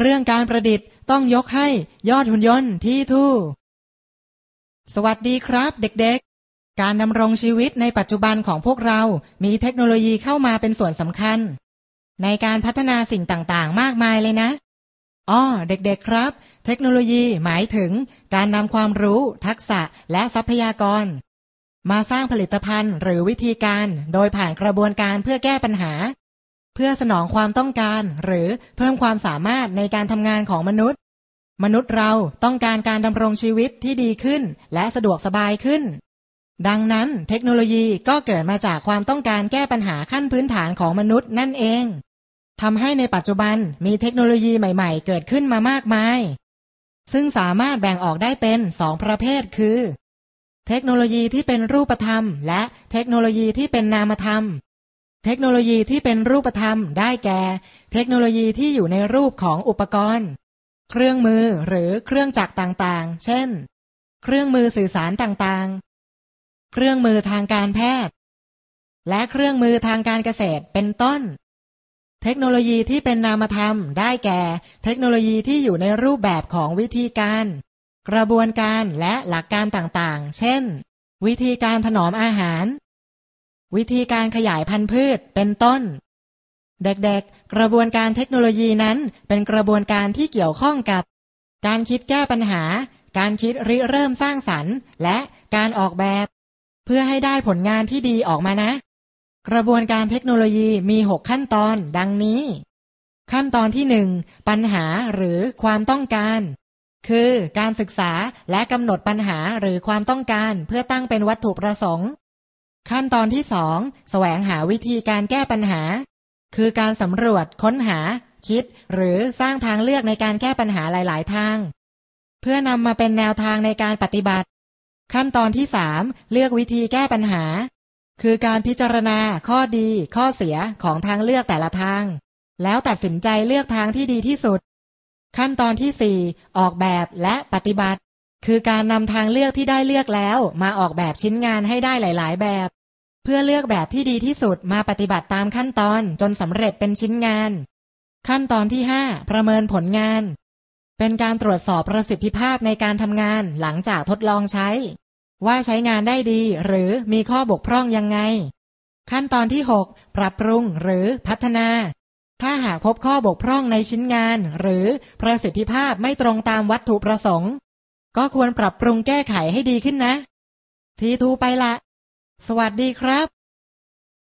เรื่องการประดิษฐ์ต้องยกให้ยอดหุ่นยนต์ที่ทู่ สวัสดีครับเด็กๆ การดำรงชีวิตในปัจจุบันของพวกเรา มีเทคโนโลยีเข้ามาเป็นส่วนสำคัญ ในการพัฒนาสิ่งต่างๆ มากมายเลยนะอ้อเด็กๆครับ เทคโนโลยีหมายถึงการนำความรู้ ทักษะและทรัพยากร มาสร้างผลิตภัณฑ์หรือวิธีการ โดยผ่านกระบวนการเพื่อแก้ปัญหา เพื่อสนองความต้องการ หรือเพิ่มความสามารถในการทำงานของมนุษย์ มนุษย์เราต้องการการดำรงชีวิตที่ดีขึ้น และสะดวกสบายขึ้น ดังนั้นเทคโนโลยีก็เกิดมาจากความต้องการแก้ปัญหาขั้นพื้นฐานของมนุษย์นั่นเองทำให้ในปัจจุบันมีเทคโนโลยีใหม่ ๆ เกิดขึ้นมามากมาย ซึ่งสามารถแบ่งออกได้เป็นสองประเภทคือ เทคโนโลยีที่เป็นรูปธรรม และเทคโนโลยีที่เป็นนามธรรม เทคโนโลยีที่เป็นรูปธรรมได้แก่ เทคโนโลยีที่อยู่ในรูปของอุปกรณ์ เครื่องมือหรือเครื่องจักรต่างๆ เช่น เครื่องมือสื่อสารต่างๆ เครื่องมือทางการแพทย์ และเครื่องมือทางการเกษตรเป็นต้น เทคโนโลยีที่เป็นนามธรรม ได้แก่ เทคโนโลยีที่อยู่ในรูปแบบของวิธีการ กระบวนการและหลักการต่างๆ เช่น วิธีการถนอมอาหาร วิธีการขยายพันธุ์พืชเป็นต้น เด็กๆ กระบวนการเทคโนโลยีนั้นเป็นกระบวนการที่เกี่ยวข้องกับ การคิดแก้ปัญหา การคิดริเริ่มสร้างสรรค์ และการออกแบบ เพื่อให้ได้ผลงานที่ดีออกมานะ กระบวนการเทคโนโลยีมี 6 ขั้นตอนดังนี้ ขั้นตอนที่ 1 ปัญหาหรือความต้องการ คือการศึกษาและกำหนดปัญหาหรือความต้องการเพื่อตั้งเป็นวัตถุประสงค์ ขั้นตอนที่สองแสวงหาวิธีการแก้ปัญหา คือการสำรวจค้นหา คิด หรือสร้างทางเลือกในการแก้ปัญหาหลาย ๆ ทาง เพื่อนำมาเป็นแนวทางในการปฏิบัติ ขั้นตอนที่สามเลือกวิธีแก้ปัญหา คือการพิจารณาข้อดี ข้อเสียของทางเลือกแต่ละทาง แล้วตัดสินใจเลือกทางที่ดีที่สุด ขั้นตอนที่4ออกแบบและปฏิบัติ คือการนำทางเลือกที่ได้เลือกแล้ว มาออกแบบชิ้นงานให้ได้หลาย ๆ แบบ พื่อเลือกแบบที่ดีที่สุดมาปฏิบัติตามขั้นตอนจนสำเร็จเป็นชิ้นงาน ขั้นตอนที่ 5 ประเมินผลงาน เป็นการตรวจสอบประสิทธิภาพในการทำงานหลังจากทดลองใช้ ว่าใช้งานได้ดี หรือมีข้อบกพร่องยังไง ขั้นตอนที่ 6 ปรับปรุงหรือพัฒนา ถ้าหากพบข้อบกพร่องในชิ้นงาน หรือประสิทธิภาพไม่ตรงตามวัตถุประสงค์ ก็ควรปรับปรุงแก้ไขให้ดีขึ้นนะ ทีทูไปละ สวัสดีครับ